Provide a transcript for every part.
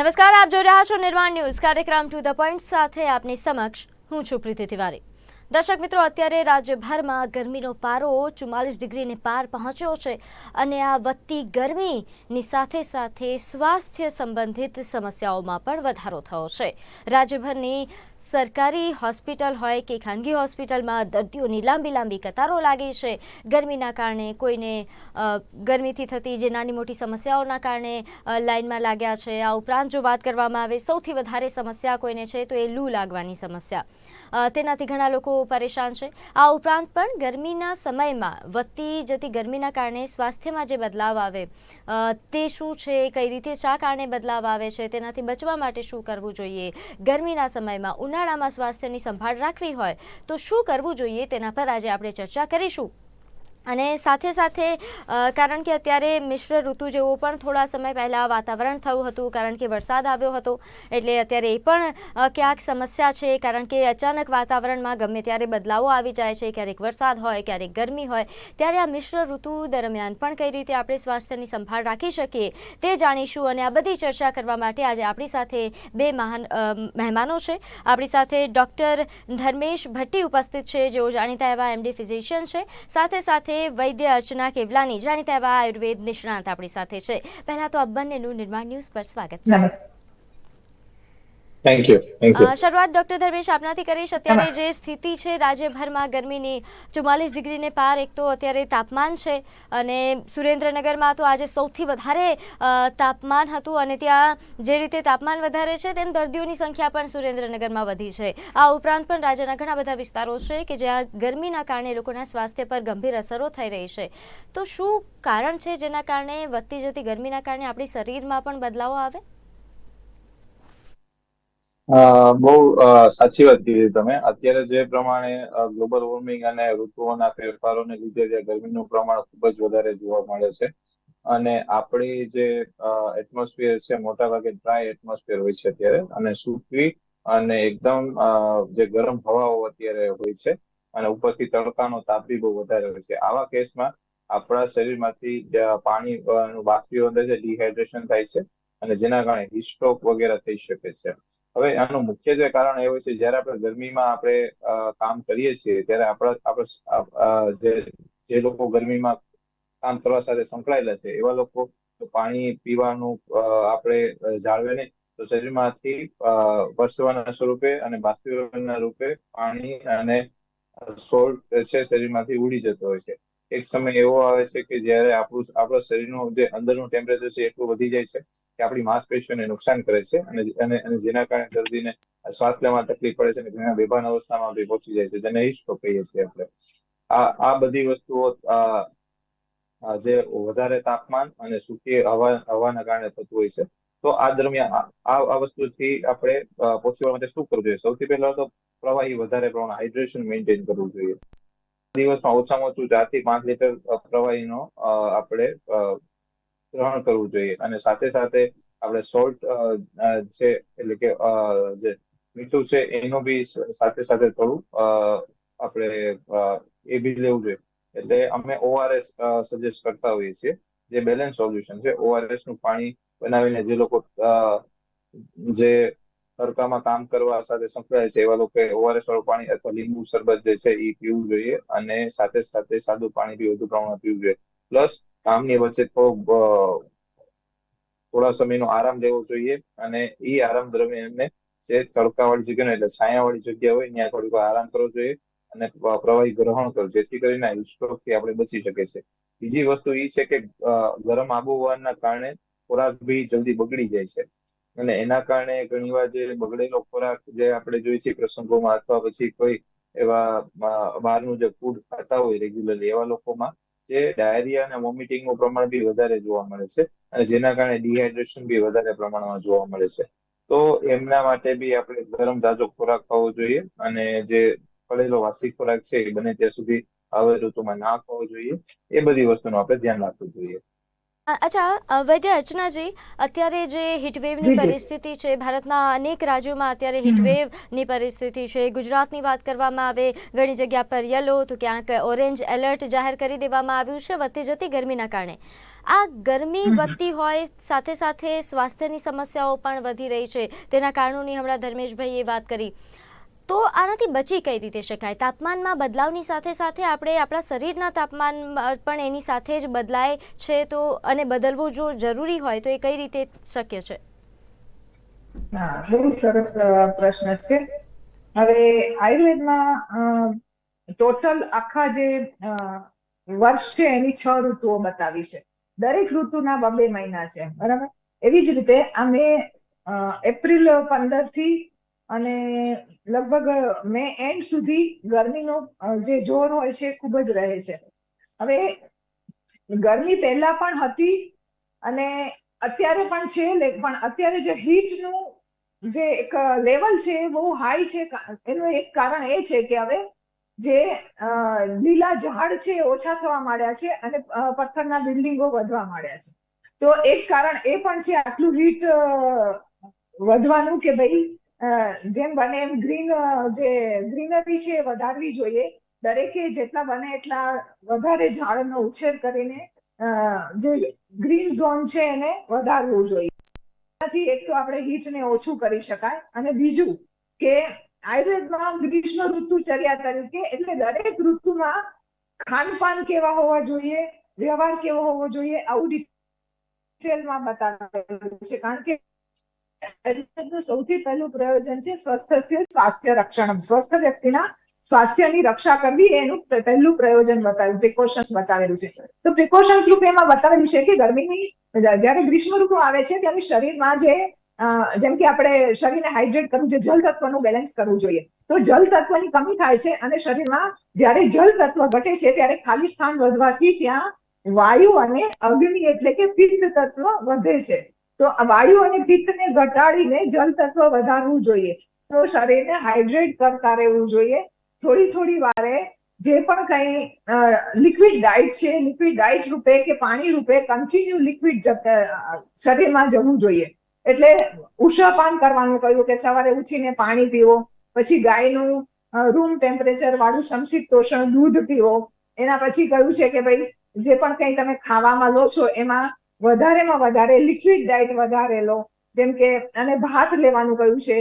નમસ્કાર, આપ જોઈ રહ્યા છો નિર્માણ ન્યૂઝ. કાર્યક્રમ ટુ ધ પોઈન્ટ સાથે આપની સમક્ષ હું છું પ્રીતિ તિવારી. દર્શક મિત્રો, અત્યારે રાજ્યભરમાં ગરમીનો પારો ચુમ્માલીસ ડિગ્રીને પાર પહોંચ્યો છે અને આ વધતી ગરમીની સાથે સાથે સ્વાસ્થ્ય સંબંધિત સમસ્યાઓમાં પણ વધારો થયો છે. રાજ્યભરની સરકારી હોસ્પિટલ હોય કે ખાનગી હોસ્પિટલમાં દર્દીઓની લાંબી લાંબી કતારો લાગી છે. ગરમીના કારણે કોઈને ગરમીથી થતી જે નાની મોટી સમસ્યાઓના કારણે લાઇનમાં લાગ્યા છે. આ ઉપરાંત જો વાત કરવામાં આવે, સૌથી વધારે સમસ્યા કોઈને છે તો એ લૂ લાગવાની સમસ્યા. તેનાથી ઘણા લોકો પરેશાન છે. આ ઉપરાંત પણ ગરમીના સમયમાં વધતી જતી ગરમીના કારણે સ્વાસ્થ્યમાં જે બદલાવ આવે તે શું છે, કઈ રીતે, શા કારણે બદલાવ આવે છે, તેનાથી બચવા માટે શું કરવું જોઈએ? ગરમીના સમયમાં ઉનાળામાં સ્વાસ્થ્યની સંભાળ રાખવી હોય તો શું કરવું જોઈએ તેના પર આજે આપણે ચર્ચા કરીશું. અને સાથે સાથે કારણ કે અત્યારે મિશ્ર ઋતુ જેવું પણ થોડા સમય પહેલાં વાતાવરણ થયું હતું, કારણ કે વરસાદ આવ્યો હતો, એટલે અત્યારે એ પણ ક્યાંક સમસ્યા છે, કારણ કે અચાનક વાતાવરણમાં ગમે ત્યારે બદલાવો આવી જાય છે, ક્યારેક વરસાદ હોય, ક્યારેક ગરમી હોય, ત્યારે આ મિશ્ર ઋતુ દરમિયાન પણ કઈ રીતે આપણે સ્વાસ્થ્યની સંભાળ રાખી શકીએ તે જાણીશું અને આ બધી ચર્ચા કરવા માટે આજે આપણી સાથે બે મહાન મહેમાનો છે. આપણી સાથે ડૉક્ટર ધર્મેશ ભટ્ટી ઉપસ્થિત છે, જેઓ જાણીતા એવા એમડી ફિઝિશિયન છે. સાથે સાથે વૈદ્ય અર્ચના કેવલાની, જાણીતા એવા આયુર્વેદ નિષ્ણાંત આપણી સાથે છે. પહેલા તો આ બંનેનું નિર્માણ ન્યૂઝ પર સ્વાગત છે. થેન્ક યુ થેન્ક યુ શરૂઆત ડોક્ટર ધર્મેશ આપનાથી કરીશ અત્યારે જે સ્થિતિ છે રાજ્યભરમાં ગરમીની ચુમ્માલીસ ડિગ્રીને પાર એક તો અત્યારે તાપમાન છે અને સુરેન્દ્રનગરમાં તો આજે સૌથી વધારે તાપમાન હતું અને ત્યાં જે રીતે તાપમાન વધારે છે તેમ દર્દીઓની સંખ્યા પણ સુરેન્દ્રનગરમાં વધી છે. આ ઉપરાંત પણ રાજ્યના ઘણા બધા વિસ્તારો છે કે જ્યાં ગરમીના કારણે લોકોના સ્વાસ્થ્ય પર ગંભીર અસરો થઈ રહી છે. તો શું કારણ છે જેના કારણે વધતી જતી ગરમીના કારણે આપણી શરીરમાં પણ બદલાવો આવે? બહુ સાચી વાત કીધી તમે. અત્યારે જે પ્રમાણે ગ્લોબલ વોર્મિંગ અને ઋતુઓના ફેરફારોને લીધે જે ગરમીનું પ્રમાણ ખૂબ જ વધારે જોવા મળે છે. અને આપણી જે એટમોસ્ફિયર છે, મોટાભાગે ડ્રાય એટમોસ્ફિયર હોય છે અત્યારે. અને સૂકવી અને એકદમ જે ગરમ હવાઓ અત્યારે હોય છે અને ઉપરથી તડકાનો તાપ બી બહુ વધારે હોય છે. આવા કેસમાં આપણા શરીરમાંથી પાણી બાષ્પીભવન થાય છે ડિહાઇડ્રેશન થાય છે અને જેના કારણે હિસ્ટ્રોક વગેરે થઈ શકે છે. હવે આનું મુખ્ય જે કારણ એ હોય છે જ્યારે આપણે ગરમીમાં આપણે કામ કરીએ છીએ ત્યારે આપણા આપણે જે લોકો ગરમીમાં કામ કરવા સાથે સંકળાયેલા છે એવા લોકો પાણી પીવાનું આપણે જાળવે નહીં. તો શરીરમાંથી અ, પરસેવાના સ્વરૂપે અને બાષ્પીભવનના રૂપે પાણી અને સોલ્ટ છે શરીરમાંથી ઉડી જતો હોય છે. એક સમય એવો આવે છે કે જ્યારે આપણું, આપણા શરીરનું જે અંદરનું ટેમ્પરેચર છે એટલું વધી જાય છે કે આપણી માંસપેશીઓને નુકસાન કરે છે અને અને જેના કારણે દર્દીને શ્વાસ લેવામાં તકલીફ પડે છે અને ઘણા બેભાન અવસ્થામાં બી પહોંચી જાય છે. જેને હિસ્ટ્રોક કહીએ છીએ આપણે. આ આ બધી વસ્તુઓ જે વધારે તાપમાન અને સૂકી હવા, હવાના કારણે થતું હોય છે, તો આ દરમિયાન આ આ વસ્તુથી આપણે પહોંચવા માટે શું કરવું જોઈએ? સૌથી પહેલા તો પ્રવાહી વધારે પ્રમાણમાં હાઇડ્રેશન મેન્ટેન કરવું જોઈએ. દિવસમાં ઓછામાં ઓછું ચારથી પાંચ લીટર પ્રવાહીનો આપણે ગ્રહણ કરવું જોઈએ. અને સાથે સાથે આપણે સોલ્ટ છે, એટલે કે જે મીઠું છે, એનું બી સાથે સાથે થોડું આપણે એ બી લેવું જોઈએ. એટલે અમે ઓઆરએસ સજેસ્ટ કરતા હોઈએ છીએ, જે બેલેન્સ સોલ્યુશન છે. ઓઆરએસનું પાણી બનાવીને જે લોકો જે તડકામાં કામ કરવા સાથે સંકળાય છે. એવા લોકો ઓઆરએસ વાળું પાણી અથવા લીંબુ શરબત જે છે એ પીવું જોઈએ અને સાથે સાથે સાદું પાણી બી વધુ પ્રમાણમાં પીવું જોઈએ. પ્લસ કામની વચ્ચે અ, થોડા સમયનો આરામ લેવો જોઈએ અને એ આરામ દરમિયાન એમને જે તડકાવાળી જગ્યા એટલે છાયાવાળી જગ્યા હોય ત્યાં થોડીક આરામ કરવો જોઈએ અને પ્રવાહી ગ્રહણ કરવું. જેથી કરીને હિસ્ટ્રોકથી આપણે બચી શકે છે બીજી વસ્તુ એ છે કે ગરમ આબોહવાના કારણે ખોરાક બી જલ્દી બગડી જાય છે. અને એના કારણે ઘણીવાર જે બગડેલો ખોરાક જે આપણે જોઈએ છીએ પ્રસંગોમાં અથવા પછી કોઈ એવા બહારનું જે ફૂડ ખાતા હોય રેગ્યુલરલી એવા લોકોમાં, જે ડાયરિયા અને વોમિટિંગનું પ્રમાણ બી વધારે જોવા મળે છે અને જેના કારણે ડિહાઇડ્રેશન બી વધારે પ્રમાણમાં જોવા મળે છે. તો એમના માટે બી આપણે ગરમ તાજો ખોરાક ખાવો જોઈએ અને જે પડેલો વાસી ખોરાક છે એ બને ત્યાં સુધી હવે ઋતુમાં ના ખાવો જોઈએ. એ બધી વસ્તુનું આપણે ધ્યાન રાખવું જોઈએ. અચ્છા વૈદ્ય અર્ચનાજી અત્યારે જે હીટવેવની. પરિસ્થિતિ છે ભારતના અનેક રાજ્યોમાં અત્યારે હીટવેવની પરિસ્થિતિ છે. ગુજરાતની વાત કરવામાં આવે ઘણી જગ્યા પર યલો તો ક્યાંક ઓરેન્જ એલર્ટ જાહેર કરી દેવામાં આવ્યું છે વધતી જતી ગરમીના કારણે. આ ગરમી વધતી હોય સાથે સાથે સ્વાસ્થ્યની સમસ્યાઓ પણ વધી રહી છે. તેના કારણોની હમણાં ધર્મેશભાઈએ વાત કરી. તો આનાથી બચી કઈ રીતે શકાય? તાપમાનમાં બદલાવની સાથે સાથે આપણે આપણા શરીરના તાપમાન પણ એની સાથે જ બદલાય છે તો અને બદલવું જો જરૂરી હોય તો એ કઈ રીતે શક્ય છે? બહુ સરસ પ્રશ્ન છે. હવે આયુર્વેદમાં ટોટલ આખા જે વર્ષ છે એની છ ઋતુઓ બતાવી છે. દરેક ઋતુના બબે મહિના છે બરાબર? એવી જ રીતે અમે અ, એપ્રિલ પંદરથી અને લગભગ મે એન્ડ સુધી ગરમીનો જે જોર હોય છે ખૂબ જ રહે છે. હવે ગરમી પહેલા પણ હતી અને અત્યારે પણ છે પણ અત્યારે જે હીટનું જે એક લેવલ છે બહુ હાઈ છે. એનું એક કારણ એ છે કે હવે જે લીલા ઝાડ છે ઓછા થવા માંડ્યા છે અને પથ્થરના બિલ્ડિંગો વધવા માંડ્યા છે. તો એક કારણ એ પણ છે આટલું હીટ વધવાનું કે ભાઈ જેમ બને એમ ગ્રીન જે ગ્રીનરી છે એ વધારવી જોઈએ. દરેકે જેટલા બને એટલા વધારે ઝાડનો ઉછેર કરીને જે ગ્રીન ઝોન છે એને વધારવું જોઈએ. એનાથી એક તો આપણે હીટને ઓછું કરી શકાય અને બીજું કે આયુર્વેદમાં ગ્રીષ્મ ઋતુ ચર્યા તરીકે એટલે દરેક ઋતુમાં ખાનપાન કેવા હોવા જોઈએ, વ્યવહાર કેવો હોવો જોઈએ, આવું ડિટેલમાં બતાવેલું છે. કારણ કે આયુર્વેદનું સૌથી પહેલું પ્રયોજન છે સ્વસ્થ્ય સ્વાસ્થ્ય રક્ષણમ. સ્વસ્થ વ્યક્તિના સ્વાસ્થ્યની રક્ષા કરવી એનું પહેલું પ્રયોજન બતાવ્યું પ્રિકોશન્સ બતાવેલું છે. તો પ્રિકોશન્સ રૂપે એમાં બતાવેલું છે કે ગરમીની, જ્યારે ગ્રીષ્મ ઋતુ આવે છે ત્યારે શરીરમાં જે જેમ કે આપણે શરીરને હાઇડ્રેટ કરવું જોઈએ જલ તત્વનું બેલેન્સ કરવું જોઈએ. તો જલ તત્વની કમી થાય છે અને શરીરમાં જ્યારે જલ તત્વ ઘટે છે ત્યારે ખાલી સ્થાન વધવાથી ત્યાં વાયુ અને અગ્નિ એટલે કે પિત્ત તત્વ વધે છે. તો વાયુ અને પિત્તને ઘટાડીને જલ તત્વ વધારવું જોઈએ. તો શરીરને હાઇડ્રેટ કરતા રહેવું જોઈએ. થોડી થોડી વારે જે પણ કઈ લિક્વિડ ડાયટ છે, લિક્વિડ ડાયટ રૂપે કે પાણી રૂપે કન્ટિન્યુ લિક્વિડ શરીરમાં જવું જોઈએ. એટલે ઉષાપાન કરવાનું કહ્યું કે સવારે ઉઠીને પાણી પીવો, પછી ગાયનું રૂમ ટેમ્પરેચર વાળું સંક્ષિપ્ત તોષણ દૂધ પીવો. એના પછી કહ્યું છે કે ભાઈ, જે પણ કંઈ તમે ખાવામાં લો છો, એમાં વધારેમાં વધારે લિક્વિડ ડાયટ વધારે લો. જેમ કે, અને ભાત લેવાનું કહ્યું છે,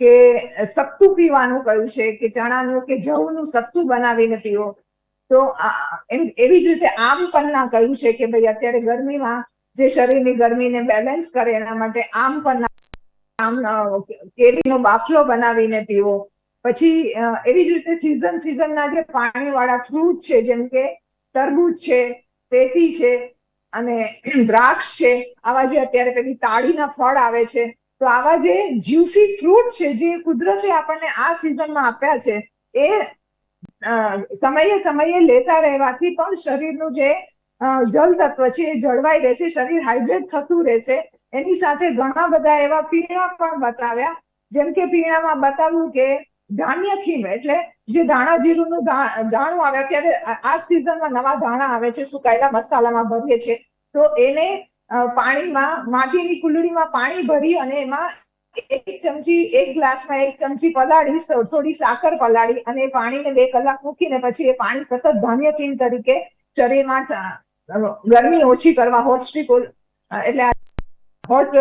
કે સત્તુ પીવાનું કહ્યું છે, કે ચણાનું, કે જવનું સત્તુ બનાવીને પીવો. તો એમ, એવી જ રીતે આમ પન્ના કહ્યું છે કે ભાઈ અત્યારે ગરમીમાં જે શરીરની ગરમીને બેલેન્સ કરે એના માટે આમ પન્ના આમ કેરીનો બાફલો બનાવીને પીવો. પછી એવી જ રીતે સિઝન સિઝનના જે પાણીવાળા ફ્રૂટ છે, જેમ કે તરબૂચ છે તેતી છે અને દ્રાક્ષ છે, આવા જે અત્યારે પેલી તાળીના ફળ આવે છે, તો આવા જે જ્યુસી ફ્રૂટ છે, જે કુદરતે આપણને આ સિઝનમાં આપ્યા છે, એ સમયે સમયે લેતા રહેવાથી પણ શરીરનું જે જલ તત્વ છે, એ જળવાઈ રહેશે, શરીર હાઇડ્રેટ થતું રહેશે. એની સાથે ઘણા બધા એવા પીણા પણ બતાવ્યા. જેમ કે પીણામાં બતાવ્યું કે ધાન્ય ખીમ, એટલે જે ધાણા જીરુંનું ધાણું આવે, અત્યારે આ- સિઝનમાં નવા ધાણા આવે છે, સુકાયેલા મસાલામાં ભરીએ છે, તો એને પાણીમાં, માટીની કુલડીમાં પાણી ભરી અને એમાં એક ચમચી, એક ગ્લાસમાં એક ચમચી પલાળી થોડી સાકર પલાળી અને પાણીને બે કલાક મૂકીને પછી એ પાણી સતત ધાન્ય કિન તરીકે શરીરમાં ગરમી ઓછી કરવા હોટ સ્ટ્રીક એટલે હોટ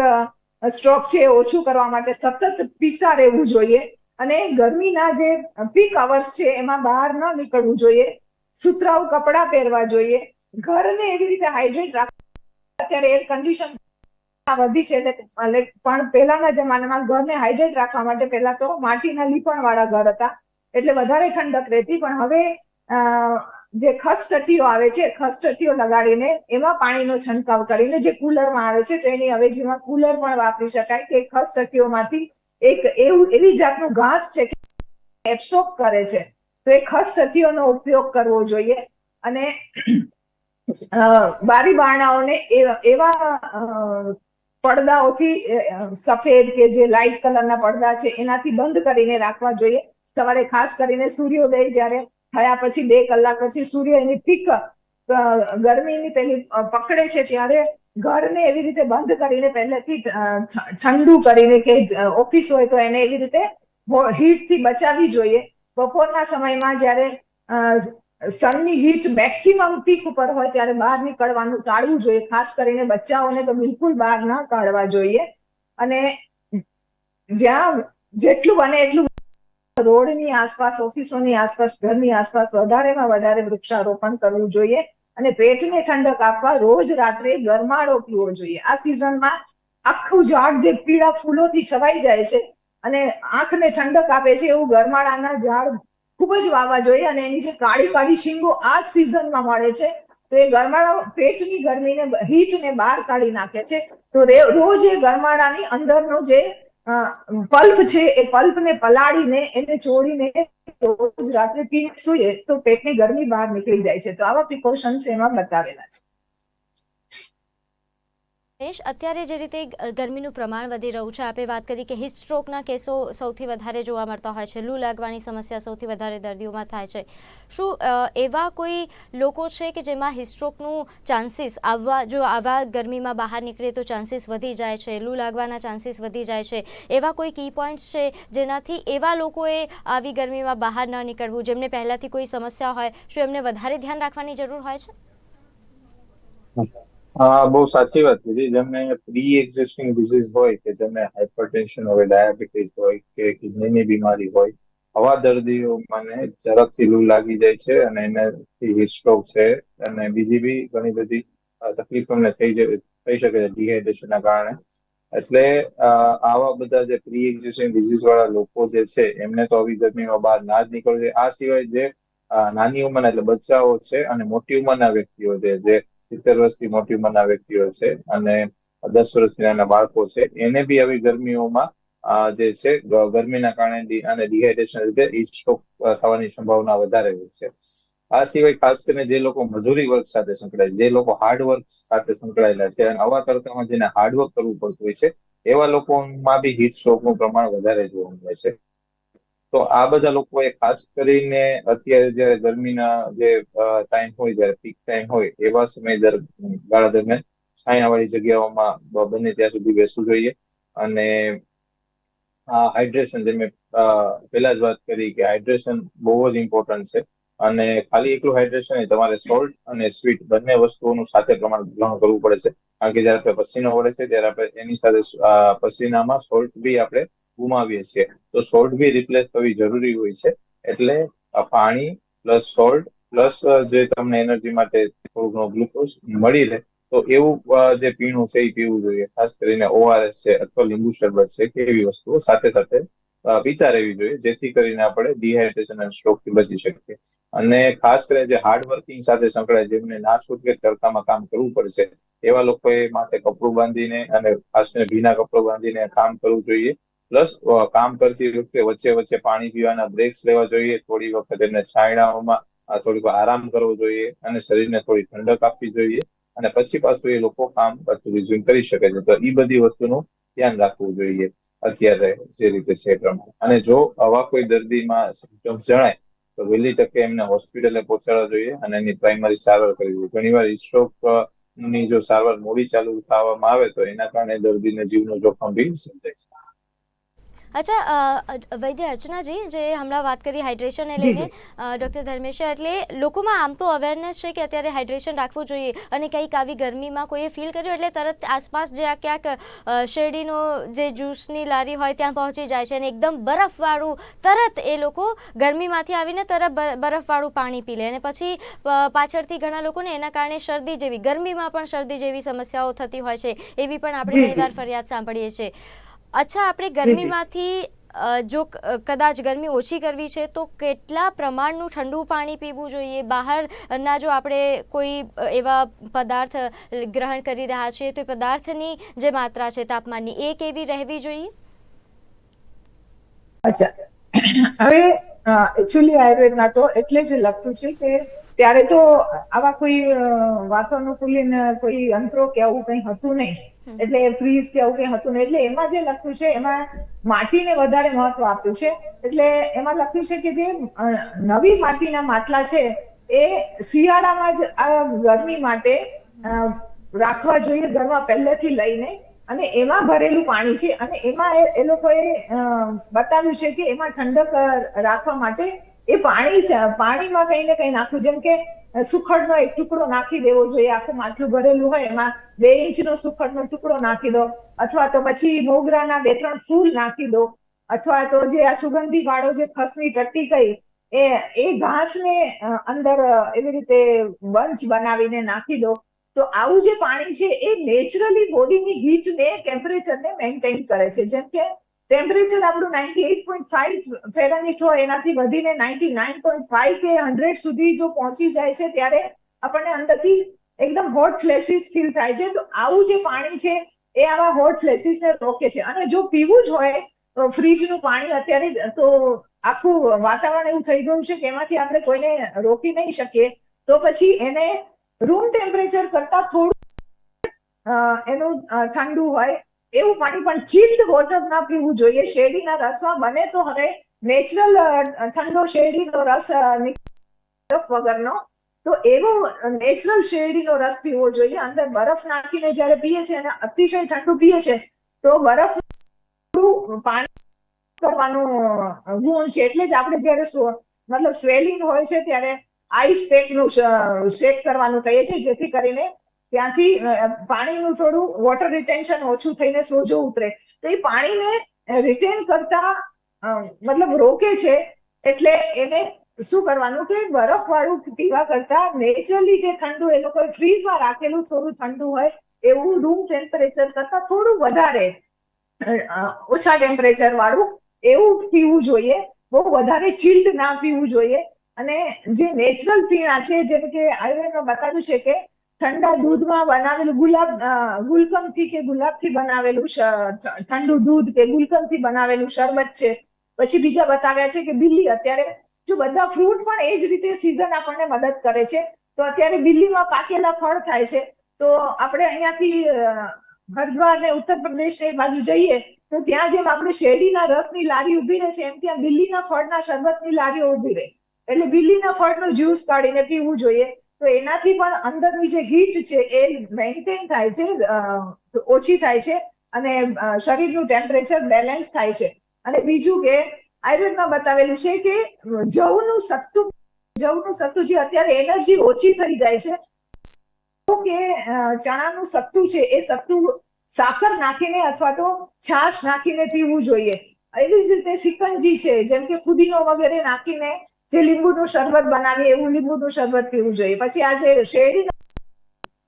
સ્ટ્રોક છે ઓછું કરવા માટે સતત પીતા રહેવું જોઈએ. અને ગરમીના જે પીક અવર્સ છે, એમાં બહાર ન નીકળવું જોઈએ. સુતરાઉ કપડાં પહેરવા જોઈએ. ઘરને એવી રીતે હાઇડ્રેટ રાખવા. અત્યારે એર કન્ડિશન વધી છે એટલે પણ પહેલાના જમાનામાં ઘરને હાઇડ્રેટ રાખવા માટે પહેલા તો માટીના લીપણ વાળા ઘર હતા. એટલે વધારે ઠંડક રહેતી, પણ હવે જે ખસટટીઓ આવે છે, ખસટટીઓ લગાડીને એમાં પાણીનો છંટકાવ કરીને જે કુલરમાં આવે છે, તો એની અવેજીમાં કુલર પણ વાપરી શકાય કે ખસટટીઓમાંથી એક એવું, એવી જાતનું ઘાસ છે કે એબ્સોર્બ કરે છે. તો એ ખસટટીઓનો ઉપયોગ કરવો જોઈએ અને બારી બારણાઓને એવા પડદાઓથી સફેદ કે જે લાઇટ કલરના પડદા છે એનાથી બંધ કરીને રાખવા જોઈએ. સવારે ખાસ કરીને સૂર્યોદય જ્યારે થયા પછી બે કલાક પછી સૂર્ય એની પીક ગરમીની પેલી પકડે છે ત્યારે ઘરને એવી રીતે બંધ કરીને પહેલેથી ઠંડુ કરીને કે ઓફિસ હોય તો એને એવી રીતે હીટથી બચાવવી જોઈએ. બપોરના સમયમાં જ્યારે સનની હીટ મેક્સિમમ પીક ઉપર હોય ત્યારે બહાર નીકળવાનું ટાળવું જોઈએ. ખાસ કરીને બચ્ચાઓને તો બિલકુલ બહાર ન કાઢવા જોઈએ. અને જ્યાં જેટલું બને એટલું રોડની આસપાસ, ઓફિસોની આસપાસ, ઘરની આસપાસ વધારેમાં વધારે વૃક્ષારોપણ કરવું જોઈએ. અને પેટને ઠંડક આપવા રોજ રાત્રે ગરમાળો પીવો જોઈએ. આ સિઝનમાં આખું ઝાડ જે પીળા ફૂલોથી છવાઈ જાય છે અને આંખને ઠંડક આપે છે એવું ગરમાળાના ઝાડ ખૂબ જ વાવવા જોઈએ અને એની જે કાળી કાળી શીંગો આ જ સિઝનમાં મળે છે. તો એ ગરમાળા પેટની ગરમીને હીટને બહાર કાઢી નાખે છે. તો રોજ એ ગરમાળાની અંદરનો જે પલ્પ છે, એ પલ્પને પલાળીને, એને ચોળીને રોજ રાત્રે પીને સૂઈએ તો પેટની ગરમી બહાર નીકળી જાય છે. તો આવા પ્રિકોશન્સ એમાં બતાવેલા છે. રમેશ અત્યારે જે રીતે ગરમીનું પ્રમાણ વધી રહ્યું છે, આપે વાત કરી કે હીટ સ્ટ્રોકના કેસો સૌથી વધારે જોવા મળતા હોય છે, લૂ લાગવાની સમસ્યા સૌથી વધારે દર્દીઓમાં થાય છે. શું એવા કોઈ લોકો છે કે જેમાં હિસ્ટ્રોકનું ચાન્સીસ આવવા, જો આવા ગરમીમાં બહાર નીકળે તો ચાન્સીસ વધી જાય છે, લૂ લાગવાના ચાન્સીસ વધી જાય છે? એવા કોઈ કી પોઈન્ટ્સ છે જેનાથી એવા લોકોએ આવી ગરમીમાં બહાર ન નીકળવું, જેમને પહેલાંથી કોઈ સમસ્યા હોય, શું એમને વધારે ધ્યાન રાખવાની જરૂર હોય છે? હા, બહુ સાચી વાત કીધી. જેમને પ્રી એક્ઝિસ્ટિંગ ડિઝીઝ હોય કે જેમને હાઇપરટેન્શન હોય ડાયાબિટીસ હોય કે કિડનીની બીમારી હોય આવા દર્દીઓ મને ઝડપથી લૂ લાગી જાય છે અને એનાથી હિસ્ટ્રોક સ્ટ્રોક છે અને બીજી બી ઘણી બધી તકલીફો એમને થઈ થઈ શકે છે ડિહાઇડ્રેશનના કારણે. એટલે આવા બધા જે પ્રી એક્ઝિસ્ટિંગ ડિઝીઝ વાળા લોકો જે છે, એમને તો આવી ગરમીમાં બહાર ના જ નીકળવું જોઈએ. આ સિવાય જે નાની ઉંમરના એટલે બચ્ચાઓ છે અને મોટી ઉંમરના વ્યક્તિઓ છે, જે સિત્તેર વર્ષથી મોટી ઉંમરના વ્યક્તિઓ છે અને દસ વર્ષથી નાના બાળકો છે. એને બી આવી ગરમીઓમાં જે છે ગરમીના કારણે અને ડિહાઇડ્રેશન લીધે હીટ સ્ટ્રોક થવાની સંભાવના વધારે હોય છે. આ સિવાય ખાસ કરીને જે લોકો મજૂરી વર્ક સાથે સંકળાય જે લોકો હાર્ડ વર્ક સાથે સંકળાયેલા છે, અને આવા તડકામાં જેને હાર્ડ વર્ક કરવું પડતું હોય છે, એવા લોકોમાં બી હીટ સ્ટ્રોકનું પ્રમાણ વધારે જોવા મળે છે. તો આ બધા લોકોએ ખાસ કરીને અત્યારે જ્યારે ગરમીના જે ટાઈમ હોય, જ્યારે પીક ટાઈમ હોય, એવા સમય દર, ગાળા દરમિયાન છાયાવાળી જગ્યાઓમાં બને ત્યાં સુધી બેસવું જોઈએ. અને આ હાઇડ્રેશન જે મેં પહેલા જ વાત કરી કે હાઇડ્રેશન બહુ જ ઇમ્પોર્ટન્ટ છે. અને ખાલી એકલું હાઇડ્રેશન તમારે સોલ્ટ અને સ્વીટ બંને વસ્તુઓનું સાથે પ્રમાણ ગ્રહણ કરવું પડે છે. કારણ કે જયારે આપણે પસીનો વળે છે, ત્યારે આપણે એની સાથે પસીનામાં સોલ્ટ બી આપણે ગુમાવીએ છીએ. તો સોલ્ટ બી રિપ્લેસ થવી જરૂરી હોય છે. એટલે પાણી પ્લસ સોલ્ટ પ્લસ જે તમને એનર્જી માટે થોડું ઘણું ગ્લુકોઝ મળી રહે, તો એવું જે પીણું છે એ પીવું જોઈએ. ખાસ કરીને ઓઆરએસ છે અથવા લીંબુ શરબત છે કે એવી વસ્તુઓ સાથે સાથે પીતા રહેવી જોઈએ, જેથી કરીને આપણે ડિહાઇડ્રેશન અને સ્ટ્રોકથી બચી શકીએ. અને ખાસ કરીને જે હાર્ડ વર્કિંગ સાથે સંકળાય જેમને ના છૂટકે તડકામાં કામ કરવું પડશે, એવા લોકોએ માટે કપડું બાંધીને અને ખાસ કરીને ભીના કપડું બાંધીને કામ કરવું જોઈએ. પ્લસ કામ કરતી વખતે વચ્ચે વચ્ચે પાણી પીવાના બ્રેક્સ લેવા જોઈએ. થોડી વખત એમને છાંયડાઓમાં થોડીક આરામ કરવો જોઈએ અને શરીરને થોડી ઠંડક આપવી જોઈએ અને પછી પાછું એ લોકો કામ પાછું રિઝ્યુમ કરી શકે છે. તો એ બધી વસ્તુનું ધ્યાન રાખવું જોઈએ અત્યારે જે રીતે છે એ પ્રમાણે. અને જો આવા કોઈ દર્દીમાં સિમ્પટમ્સ જણાય, તો વહેલી તકે એમને હોસ્પિટલે પહોંચાડવા જોઈએ અને એની પ્રાઇમરી સારવાર કરવી જોઈએ. ઘણીવાર સ્ટ્રોકની જો સારવાર મોડી ચાલુ થવામાં આવે, તો એના કારણે દર્દીને જીવનું જોખમ બી સમજાય છે. અચ્છા વૈદ્ય અર્ચનાજી જે હમણાં વાત કરી હાઇડ્રેશનને લઈને ડૉક્ટર ધર્મેશ એટલે લોકોમાં આમ તો અવેરનેસ છે કે અત્યારે હાઇડ્રેશન રાખવું જોઈએ અને કંઈક આવી ગરમીમાં કોઈએ ફીલ કર્યું એટલે તરત આસપાસ જે આ ક્યાંક શેરડીનો જે જ્યુસની લારી હોય ત્યાં પહોંચી જાય છે અને એકદમ બરફવાળું તરત એ લોકો ગરમીમાંથી આવીને તરત બરફવાળું પાણી પી લે અને પછી પાછળથી ઘણા લોકોને એના કારણે શરદી જેવી ગરમીમાં પણ શરદી જેવી સમસ્યાઓ થતી હોય છે એવી પણ આપણે. ઘણીવાર ફરિયાદ સાંભળીએ છીએ અચ્છા આપણે ગરમીમાંથી જો કદાચ ગરમી ઓછી કરવી છે તો કેટલા પ્રમાણનું ઠંડુ પાણી પીવું જોઈએ? બહારના જો આપણે કોઈ એવા પદાર્થ ગ્રહણ કરી રહ્યા છીએ તો એ પદાર્થની જે માત્રા છે તાપમાનની એ કેવી રહેવી જોઈએ? અચ્છા. હવે એકચ્યુઅલી આયુર્વેદમાં તો એટલે જ લખ્યું છે કે ત્યારે તો આવા કોઈ અ, વાતાનુકૂલિત કોઈ યંત્રો કે આવું કંઈ હતું નહીં. એટલે ફ્રીઝ કે આવું કંઈ હતું નહીં. એટલે એમાં જે લખ્યું છે, એમાં માટીને વધારે મહત્વ આપ્યું છે. એટલે એમાં લખ્યું છે કે જે નવી માટીના માટલા છે, એ શિયાળામાં જ આ ગરમી માટે રાખવા જોઈએ ઘરમાં પહેલેથી લઈને. અને એમાં ભરેલું પાણી છે. અને એમાં એ- લોકોએ બતાવ્યું છે કે એમાં ઠંડક રાખવા માટે એ પાણી પાણીમાં કઈ ને કંઈ નાખવું. જેમ કે સુખડનો એક ટુકડો નાખી દેવો જોઈએ, આખું માટલું ભરેલું હોય એમાં બે ઇંચનો સુખડનો ટુકડો નાખી દો, અથવા તો પછી મોગરાના બે ત્રણ ફૂલ નાખી દો, અથવા તો જે આ સુગંધી વાળો જે ખસની ટટ્ટી કઈ, એ એ ઘાસને અંદર એવી રીતે બંચ બનાવીને નાખી દો, તો આવું જે પાણી છે એ નેચરલી બોડીની હીટને, ટેમ્પરેચરને મેન્ટેન કરે છે. જેમ કે ટેમ્પરેચર આપણું ninety eight point five fahrenheit હોય, એનાથી વધીને નાઇન્ટી નાઇન પોઈન્ટ ફાઈવ કે હંડ્રેડ સુધી જો પહોંચી જાય છે, ત્યારે આપણને અંદરથી એકદમ હોટ ફ્લેશિસ ફીલ થાય છે. તો આવું જે પાણી છે, એ આવા હોટ ફ્લેશિસને રોકે છે. અને જો પીવું જ હોય ફ્રીજનું પાણી અત્યારે તો આખું વાતાવરણ એવું થઈ ગયું છે કે એમાંથી આપણે કોઈને રોકી નહીં શકીએ. તો પછી એને રૂમ ટેમ્પરેચર કરતા થોડું એનું ઠંડુ હોય એવું પાણી પણ ચીલ્ડ વોટર ના પીવું જોઈએ. શેરડીના રસમાં બને તો હવે નેચરલ ઠંડો શેરડીનો રસ બરફ વગરનો. તો એવો નેચરલ શેરડીનો રસ પીવો જોઈએ. અંદર બરફ નાખીને જ્યારે પીએ છે અને અતિશય ઠંડુ પીએ છે તો બરફ પાણી કરવાનું ગુણ છે. એટલે જ આપણે જ્યારે મતલબ સ્વેલિંગ હોય છે ત્યારે આઈસ પેકનું શેક કરવાનું કહીએ છીએ, જેથી કરીને ત્યાંથી પાણીનું થોડું વોટર રિટેન્શન ઓછું થઈને સોજો ઉતરે. તો એ પાણીને રિટેન કરતા મતલબ રોકે છે, એટલે એને શું કરવાનું કે બરફ વાળું પીવા કરતા નેચરલી જે ઠંડુ એ લોકોએ ફ્રીઝમાં રાખેલું થોડું ઠંડુ હોય, એવું રૂમ ટેમ્પરેચર કરતા થોડું વધારે ઓછા ટેમ્પરેચર વાળું એવું પીવું જોઈએ, બહુ વધારે ચિલ્ડ ના પીવું જોઈએ. અને જે નેચરલ પીણા છે, જેમ કે આયુર્વેદમાં બતાવ્યું છે કે ઠંડા દૂધમાં બનાવેલું ગુલાબ ગુલકંદથી કે ગુલાબથી બનાવેલું ઠંડુ દૂધ કે ગુલકંદથી બનાવેલું શરબત છે. પછી બીજા બતાવ્યા છે કે બિલ્લી અત્યારે, જો બધા ફ્રૂટ પણ એ જ રીતે સિઝન આપણને મદદ કરે છે. તો અત્યારે બિલ્લીમાં પાકેલા ફળ થાય છે. તો આપણે અહીંયાથી હરિદ્વાર ને ઉત્તર પ્રદેશ એ બાજુ જઈએ, તો ત્યાં જેમ આપણે શેરડીના રસની લારી ઊભી રહે છે, એમ ત્યાં બિલ્લીના ફળના શરબતની લારીઓ ઊભી રહે. એટલે બિલ્લીના ફળનો જ્યુસ કાઢીને પીવું જોઈએ. તો એનાથી પણ અંદરની જે હીટ છે એ મેન્ટેન થાય છે ઓછી થાય છે અને શરીરનું ટેમ્પરેચર બેલેન્સ થાય છે. અને બીજું કે આયુર્વેદમાં બતાવેલું છે કે જવનું સત્તુ જવનું સત્તુ જે અત્યારે એનર્જી ઓછી થઈ જાય છે કે ચણાનું સત્તુ છે એ સત્તુ સાકર નાખીને અથવા તો છાશ નાખીને પીવું જોઈએ. એવી જ રીતે સિકંજી છે, જેમ કે ફુદીનો વગેરે નાખીને જે લીંબુનું શરબત બનાવીએ એવું લીંબુનું શરબત પીવું જોઈએ. પછી આ જે શેરડી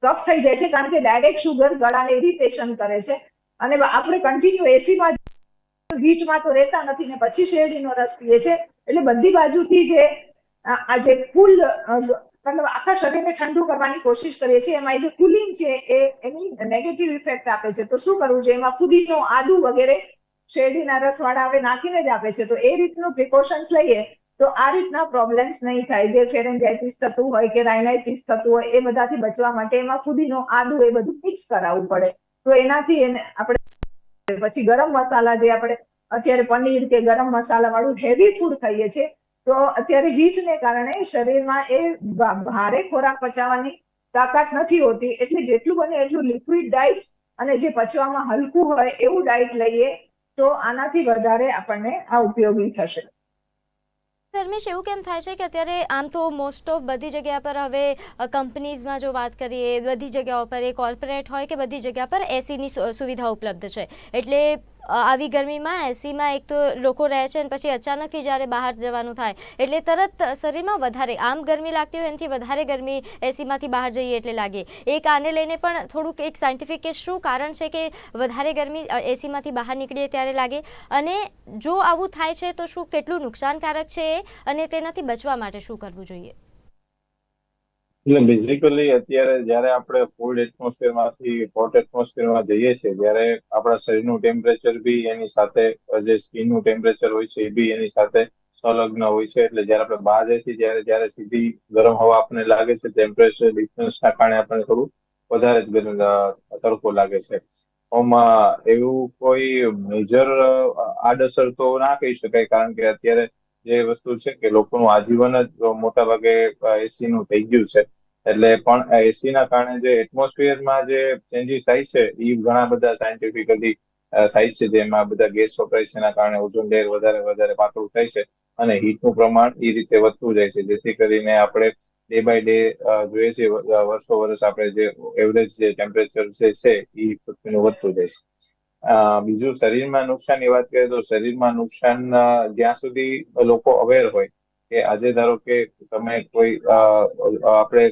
કફ થઈ જાય છે, કારણ કે ડાયરેક્ટ શુગર ગળાને ઇરિટેશન કરે છે. અને આપણે કન્ટિન્યુ એસીમાં હીટમાં તો રહેતા નથી ને પછી શેરડીનો રસ પીએ છે. એટલે બધી બાજુથી જે આ આ જે કુલ, મતલબ આખા શરીરને ઠંડુ કરવાની કોશિશ કરીએ છીએ, એમાં જે કુલિંગ છે એ એની નેગેટિવ ઇફેક્ટ આપે છે. તો શું કરવું જોઈએ? એમાં ફુદીનો આદુ વગેરે શેરડીના રસવાળા હવે નાખીને જ આપે છે. તો એ રીતનું પ્રિકોશન્સ લઈએ તો આ રીતના પ્રોબ્લેમ્સ નહીં થાય. જે ફેરેન્જાઇટિસ થતું હોય કે રાઇનાઇટિસ થતું હોય, એ બધાથી બચવા માટે એમાં ફુદીનો આદુ એ બધું મિક્સ કરાવવું પડે. તો એનાથી એને આપણે પછી ગરમ મસાલા જે આપણે અત્યારે પનીર કે ગરમ મસાલા વાળું હેવી ફૂડ ખાઈએ છીએ, તો અત્યારે હીટને કારણે શરીરમાં એ ભારે ખોરાક પચાવવાની તાકાત નથી હોતી. એટલે જેટલું બને એટલું લિક્વિડ ડાયટ અને જે પચવામાં હલકું હોય એવું ડાયટ લઈએ તો આનાથી વધારે આપણને આ ઉપયોગી થશે. ધર્મેશ એવું કેમ થાય છે કે અત્યારે આમ તો મોસ્ટ ઓફ બધી જગ્યા પર હવે કંપનીઝમાં જો વાત કરીએ, બધી જગ્યાઓ પર એ કોર્પોરેટ હોય કે બધી જગ્યા પર એસીની સુવિધા ઉપલબ્ધ છે. એટલે આવી ગરમીમાં એસીમાં એક તો લોકો રહે છે અને પછી અચાનકથી જ્યારે બહાર જવાનું થાય, એટલે તરત શરીરમાં વધારે, આમ ગરમી લાગતી હોય એનાથી વધારે ગરમી એસીમાંથી બહાર જઈએ એટલે લાગે. એક આને લઈને પણ થોડુંક એક સાયન્ટિફિક કે શું કારણ છે કે વધારે ગરમી એસીમાંથી બહાર નીકળીએ ત્યારે લાગે. અને જો આવું થાય છે તો શું કેટલું નુકસાનકારક છે અને તેનાથી બચવા માટે શું કરવું જોઈએ? એટલે બેઝિકલી અત્યારે જ્યારે આપણે કોલ્ડ એટમોસ્ફિયરમાંથી હોટ એટમોસ્ફિયરમાં જઈએ છીએ, ત્યારે આપણા શરીરનું ટેમ્પરેચર બી એની સાથે, જે સ્કિનનું ટેમ્પરેચર હોય છે, એ બી એની સાથે સંલગ્ન હોય છે. એટલે જ્યારે આપણે બહાર જઈએ છીએ, ત્યારે જ્યારે સીધી ગરમ હવા આપણને લાગે છે ટેમ્પરેચર ડિફરન્સના કારણે આપણને થોડું વધારે જ તડકો લાગે છે. આમાં એવું કોઈ મેજર આડઅસર તો ના કહી શકાય, કારણ કે અત્યારે જે વસ્તુ છે કે લોકોનું આજીવન જ મોટા ભાગે એસી નું થઈ ગયું છે. એટલે પણ એસી ના કારણે જે એટમોસ્ફિયરમાં જે ચેન્જીસ થાય છે, એ ઘણા બધા સાયન્ટિફિકલી થાય છે. જેમાં બધા ગેસ વપરાય છે એના કારણે ઓઝોન લેયર વધારે વધારે પાતળું થાય છે અને હીટનું પ્રમાણ એ રીતે વધતું જાય છે. જેથી કરીને આપણે ડે બાય ડે જોઈએ છીએ વર્ષો વર્ષ આપણે જે એવરેજ જે ટેમ્પરેચર છે, એ પૃથ્વીનું વધતું જાય છે. બીજું શરીરમાં નુકસાનની વાત કરીએ તો શરીરમાં નુકસાન જ્યાં સુધી લોકો અવેર હોય કે આજે ધારો કે તમે કોઈ આપણે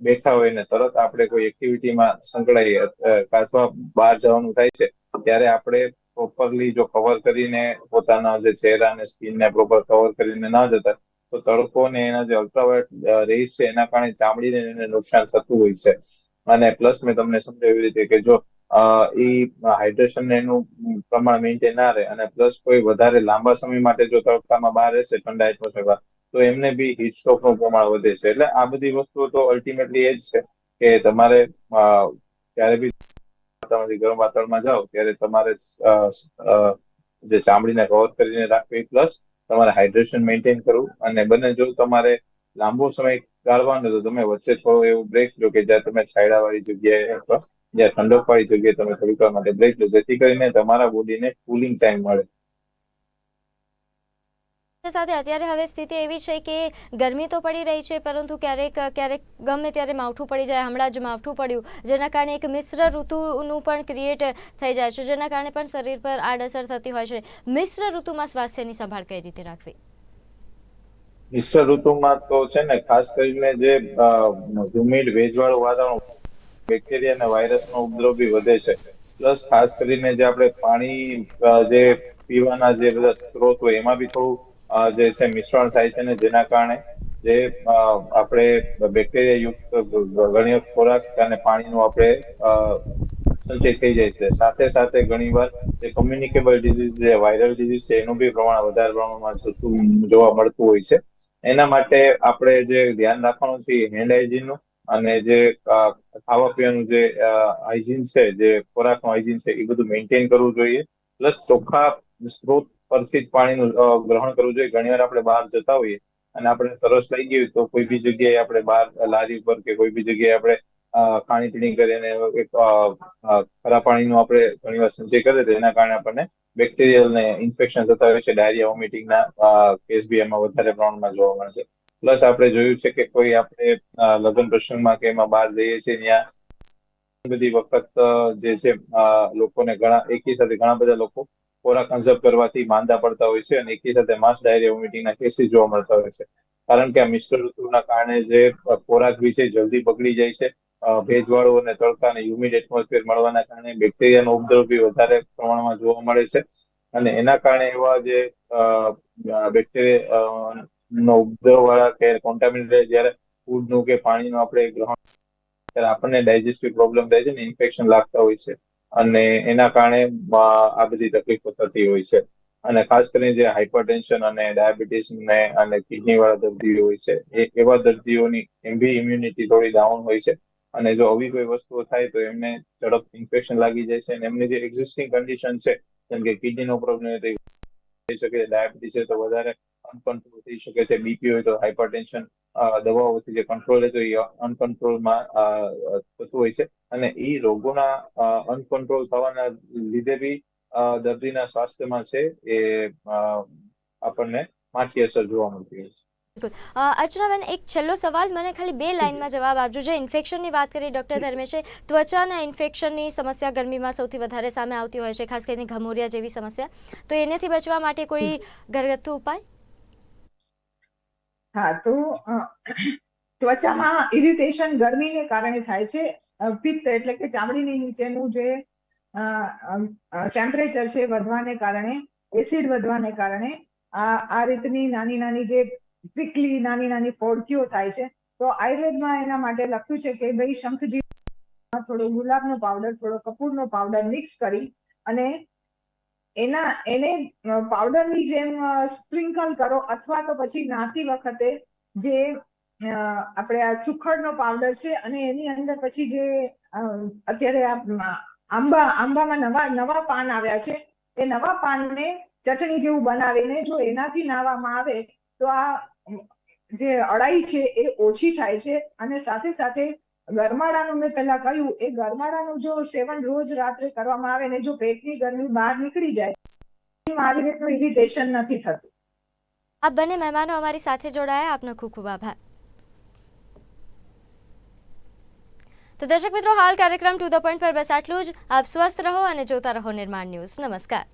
બેઠા હોય ને તરત આપણે કોઈ એક્ટિવિટીમાં સંકળાઈએ અ, અથવા બહાર જવાનું થાય છે ત્યારે આપણે પ્રોપરલી જો કવર કરીને પોતાના જે ચહેરા અને સ્કિનને પ્રોપર કવર કરીને ના જતા તો તડકો ને એના જે અલ્ટ્રાવાયોલેટ રેસ છે એના કારણે ચામડીને નુકસાન થતું હોય છે. અને પ્લસ મેં તમને સમજાવ્યું રીતે કે જો ઈ હાઇડ્રેશન એનું પ્રમાણ મેન્ટેન ના રહે અને પ્લસ કોઈ વધારે લાંબા સમય માટે જો તડકામાં બહાર રહેશે, ઠંડા એટમોસ્ફિયરમાં તો એમને બી હીટ સ્ટ્રોકનું પ્રમાણ વધે છે. એટલે આ બધી વસ્તુઓ તો અલ્ટિમેટલી એ જ છે કે તમારે જ્યારે બી તમારી ગરમ વાતાવરણમાં જાઓ, ત્યારે તમારે જે ચામડીને કવર કરીને રાખવી પ્લસ તમારે હાઇડ્રેશન મેન્ટેન કરવું અને બંને જો તમારે લાંબો સમય ગાળવાનો તો તમે વચ્ચે થોડો એવું બ્રેક લો કે જ્યાં તમે છાયડાવાળી જગ્યાએ અથવા જ્યાં ઠંડક વાળી જગ્યાએ તમે થોડીક વાર માટે બ્રેક લો. જેથી કરીને તમારા બોડીને કુલિંગ ટાઈમ મળે. સાથે અત્યારે હવે સ્થિતિ એવી છે કે ગરમી તો પડી રહી છે પરંતુ ક્યારેક ક્યારેક ગમે ત્યારે માવઠું પડી જાય હમણાં જ માવઠું પડ્યું. જેના કારણે એક મિશ્ર ઋતુનું પણ ક્રિએટ થઈ જાય છે જેના કારણે પણ શરીર પર આડઅસર થતી હોય છે. મિશ્ર ઋતુમાં સ્વાસ્થ્યની સંભાળ કઈ રીતે રાખવી? મિશ્ર ઋતુમાં તો છે ને ખાસ કરીને જે હ્યુમિડ ભેજવાળું વાતાવરણ બેક્ટેરિયા અને વાયરસનો ઉપદ્રવ બી વધે છે. પ્લસ ખાસ કરીને જે આપણે પાણી જે પીવાના જે બધા સ્ત્રોત હોય, એમાં બી થોડું જે છે મિશ્રણ થાય છે ને જેના કારણે જે આપણે બેક્ટેરિયા યુક્ત ઘણી ખોરાક અને પાણીનું આપણે સંચય થઈ જાય છે. સાથે સાથે ઘણીવાર જે કમ્યુનિકેબલ ડિઝીઝ જે વાયરલ ડિઝીઝ છે, એનું બી પ્રમાણ વધારે પ્રમાણમાં જોવા મળતું હોય છે. એના માટે આપણે જે ધ્યાન રાખવાનું છે હેન્ડ હાઇજીનનું અને જે ખાવા પીવાનું જે હાઇજીન છે જે ખોરાકનું હાઇજીન છે એ બધું મેન્ટેન કરવું જોઈએ. પ્લસ ચોખ્ખા સ્ત્રોત પરથી જ પાણીનું ગ્રહણ કરવું જોઈએ. ઘણીવાર આપણે બહાર જતા હોઈએ અને આપણે સરસ લઈ ગઈ તો કોઈ બી જગ્યાએ આપણે બહાર લારી ઉપર કે કોઈ બી જગ્યાએ આપણે અ, ખાણીપીણી કરીને એક ખરા પાણીનો આપણે ઘણીવાર સંચય કરીએ તો એના કારણે આપણને બેક્ટેરિયલ ને ઇન્ફેક્શન થતા હોય છે. ડાયરિયા વોમિટિંગના કેસ બી એમાં વધારે પ્રમાણમાં જોવા મળે છે. પ્લસ આપણે જોયું છે કે કોઈ આપણે લગ્ન પ્રસંગમાં કે એમાં બહાર જઈએ છીએ ત્યાં, બધી વખત જે છે લોકોને ઘણા, એકી સાથે ઘણા બધા લોકો ખોરાક કન્ઝર્વ કરવાથી માંદા પડતા હોય છે અને એકી સાથે માસ ડાયરિયા વોમિટિંગના કેસીસ જોવા મળતા હોય છે. કારણ કે આ મિશ્ર ઋતુના કારણે જે ખોરાક વિશે જલ્દી બગડી જાય છે. ભેજવાળો અને તડકા અને હ્યુમિડ એટમોસ્ફિયર મળવાના કારણે બેક્ટેરિયાનો ઉપદ્રવ બી વધારે પ્રમાણમાં જોવા મળે છે. અને એના કારણે એવા જે બેક્ટેરિયા નો ઉપદ્રવ વાળા કે કોન્ટામિનેટેડ જ્યારે ફૂડનું કે પાણીનું આપણે ગ્રહણ ત્યારે આપણને ડાયજેસ્ટિવ પ્રોબ્લેમ થાય છે ને ઇન્ફેક્શન લાગતા હોય છે. અને એના કારણે આ બધી તકલીફો થતી હોય છે. અને ખાસ કરીને જે હાઇપરટેન્શન અને ડાયાબિટીસ ને અને કિડની વાળા દર્દીઓ હોય છે, એ એવા દર્દીઓની એમ બી ઇમ્યુનિટી થોડી ડાઉન હોય છે. અને જો આવી કોઈ વસ્તુઓ થાય તો એમને ઝડપ ઇન્ફેક્શન લાગી જાય છે અને એમની જે એક્ઝિસ્ટિંગ કન્ડિશન છે, જેમ કે કિડનીનો પ્રોબ્લેમ થઈ શકે ડાયાબિટીસ તો વધારે અનકન્ટ્રોલ થઈ શકે છે બીપી હોય તો હાઇપરટેન્શન દવાઓથી જે કંટ્રોલ તો એ અનકન્ટ્રોલમાં થતું હોય છે. અને એ રોગોના અનકન્ટ્રોલ થવાના લીધે બી દર્દીના સ્વાસ્થ્યમાં છે એ આપણને માઠી અસર જોવા મળતી હોય છે. બિલકુલ. અર્ચનાબેન એક છેલ્લો સવાલ મને ખાલી બે લાઇનમાં જવાબ આપજો. જે ઇન્ફેક્શનની વાત કરી ડૉક્ટર ધર્મેશે ત્વચાના ઇન્ફેક્શનની સમસ્યા ગરમીમાં સૌથી વધારે સામે આવતી હોય છે ખાસ કરીને ઘમોરિયા જેવી સમસ્યા. તો એનાથી બચવા માટે કોઈ ઘરગથ્થુ ઉપાય? હા, તો ત્વચામાં ઇરિટેશન ગરમીને કારણે થાય છે. પિત્ત એટલે કે ચામડીની નીચેનું જે ટેમ્પરેચર છે વધવાને કારણે એસિડ વધવાને કારણે, આ આ રીતની નાની નાની જે પ્રિકલી નાની નાની ફોડકીઓ થાય છે, તો આયુર્વેદમાં એના માટે લખ્યું છે કે ભાઈ શંખજી થોડો ગુલાબનો પાવડર થોડો કપૂરનો પાવડર મિક્સ કરી અને એના, એને પાવડરની જેમ સ્પ્રિંકલ કરો અથવા તો પછી નાતી વખતે જે આપણે આ સુખડનો પાવડર છે અને એની અંદર પછી જે અત્યારે આ આંબા, આંબામાં નવા નવા પાન આવ્યા છે, એ નવા પાનને ચટણી જેવું બનાવીને જો એનાથી નાવામાં આવે તો આ, જે અડાઈ છે એ ઓછી થાય છે અને સાથે સાથે ગરમાળાનું મેં પહેલા કહ્યું, એ ગરમાળાનું જો સેવન રોજ રાત્રે કરવામાં આવે ને જો પેટની ગરમી બહાર નીકળી જાય આવી રીતનું ઇરિટેશન નથી થતું. આ બંને મહેમાનો અમારી સાથે જોડાયા. આપનો ખૂબ ખૂબ આભાર. તો દર્શક મિત્રો, હાલ કાર્યક્રમ ટુ ધ પોઈન્ટ પર બસ આટલું જ. આપ સ્વસ્થ રહો અને જોતા રહો નિર્માણ ન્યૂઝ. નમસ્કાર.